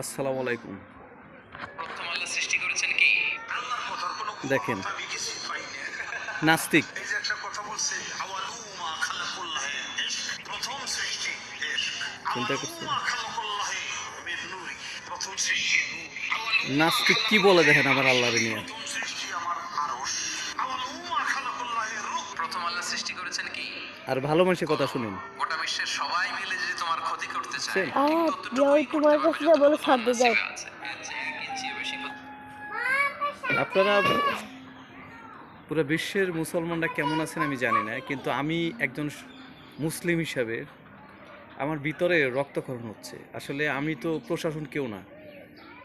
আসসালামু আলাইকুম। প্রথম আল্লাহ সৃষ্টি করেছেন দেখেন। নাস্তিক। এই যে একটা কথা বলছে আওয়ালু মা খালাকুল্লাহ প্রথম সৃষ্টি চিন্তা করছেন? মা খালাকুল্লাহ নূরি। প্রথম সৃষ্টি নূর। আওয়ালু নাস্তিক কি বলে দেখেন আমার আল্লাহরে নিয়ে? প্রথম আল্লাহ সৃষ্টি করেছেন কি? আর ভালো মানুষের কথা শুনেন। গোটা বিশ্বের সবাই মিলে যদি তোমার ক্ষতি করতে চায় তোমার কাছে যা বলে ছাড়তে আপনারা পুরো বিশ্বের মুসলমানরা কেমন আছেন আমি জানি না কিন্তু আমি একজন মুসলিম হিসাবে আমার ভিতরে রক্তক্ষরণ হচ্ছে। আসলে আমি তো প্রশাসন কেউ না।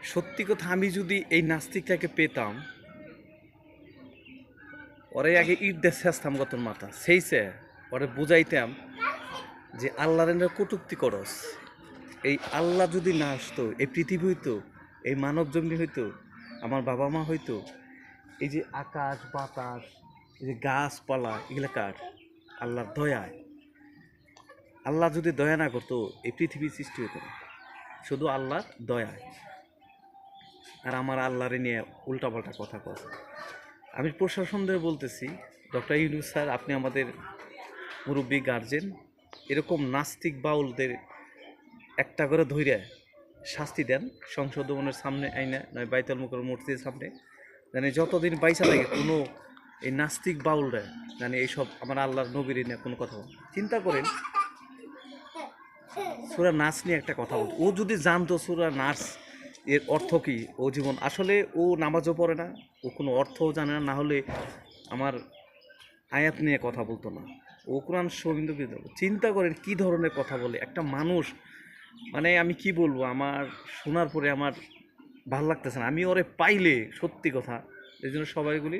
সত্যি কথা আমি যদি এই নাস্তিকটাকে পেতাম ওরে আগে ইট দিয়ে শেষতাম গত মাথা। সেই সে ওরে বুঝাইতাম যে আল্লাহর এনে কটুক্তি করস। এই আল্লাহ যদি না আসতো, এই পৃথিবী হইতো, এই মানব জমি হইতো, আমার বাবা মা হইতো, এই যে আকাশ, বাতাস, এই যে গাছপালা, এগুলা কার? আল্লাহর দয়ায়। আল্লাহ যদি দয়া না করতো, এই পৃথিবী সৃষ্টি হতো না। শুধু আল্লাহর দয়ায়। আর আমার আল্লাহরে নিয়ে উল্টাপাল্টা কথা কথা আমি প্রশাসনদের বলতেছি, ডক্টর ইউনুস স্যার, আপনি আমাদের মুরব্বী গার্জেন এরকম নাস্তিক বাউলদের একটা করে ধৈর্য শাস্তি দেন, সংসদ ভবনের সামনে আইনা নয়, বাইতাল মুখর মূর্তির সামনে। জানি যতদিন বাইসা লাগে, কোনো এই নাস্তিক বাউলরা জানি এইসব আমার আল্লাহর নবীর নিয়ে কোনো কথা চিন্তা করেন, সুরা নাচ নিয়ে একটা কথা বলতো ও যদি জানতো সুরা নাচ এর অর্থ কি? ও জীবন আসলে ও নামাজও পড়ে না, ও কোনো অর্থও জানে না হলে আমার আয়াত নিয়ে কথা বলতো না। ও কোরআন শোভিন্দু চিন্তা করেন কি ধরনের কথা বলে? একটা মানুষ মানে আমি কি বলব? আমার শোনার পরে আমার ভালো লাগতেছে না। আমি ওরে পাইলে, সত্যি কথা, এই জন্য সবাইগুলি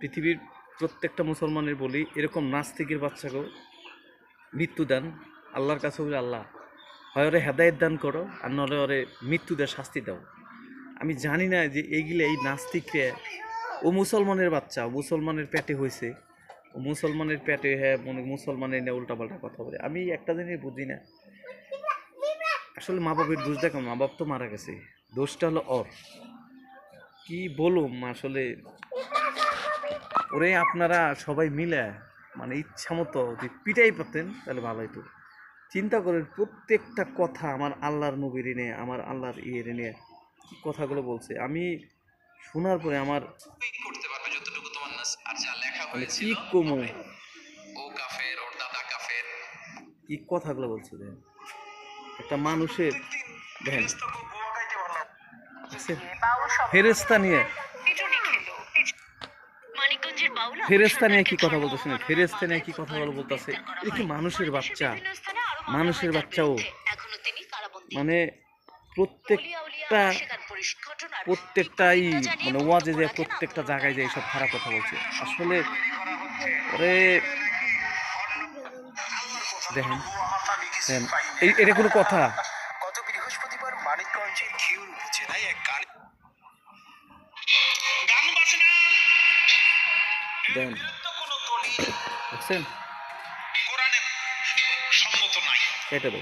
পৃথিবীর প্রত্যেকটা মুসলমানের বলি, এরকম নাস্তিকের বাচ্চাকেও মৃত্যু দেন। আল্লাহর কাছে বলি, আল্লাহ হয় ওরে হেদায়ত দান করো আর নলে ওরে মৃত্যু দেয় শাস্তি দাও। আমি জানি না যে এইগুলো এই নাস্তিকরে, ও মুসলমানের বাচ্চা, ও মুসলমানের পেটে হয়েছে ও মুসলমানের পেটে হ্যাঁ মনে মুসলমানের নিয়ে উল্টাপাল্টা কথা বলে। আমি একটা জিনিস বুঝি না। আসলে মা বাপের দোষ দেখো মা বাপ তো মারা গেছে। দোষটা হলো অর কি বলুম, আসলে ওরে আপনারা সবাই মিলে মানে ইচ্ছা মতো যদি পিটাই পারতেন, তাহলে ভালো হতো চিন্তা করেন প্রত্যেকটা কথা আমার আল্লাহর নবীর নিয়ে আমার আল্লাহর ইয়ের নিয়ে কি কথাগুলো বলছে। আমি শোনার পরে আমার করতে পারবে যতটুকু তোমার আর যা লেখা কি হয়েছিল ও কাফের ওর দাদা কাফের। কি কথাগুলো বলছে দেখেন। একটা মানুষের দেখেন। ফেরেস্তা নিয়ে। মানিকগঞ্জের ফেরেস্তা নিয়ে কি কথা বলতেছে? না ফেরেস্তা নিয়ে কি কথা বলে বলতেছে? এটা কি মানুষের বাচ্চা? মানুষের বাচ্চাও। এখনও মানে প্রত্যেকটা প্রত্যেকটাই মানে ওয়াজে যে প্রত্যেকটা জায়গায় যে এইসব খারাপ কথা বলছে আসলে ওরে দেখেন দেখেন এই এটা কোনো কথা। গত বৃহস্পতিবার কেটে দেবো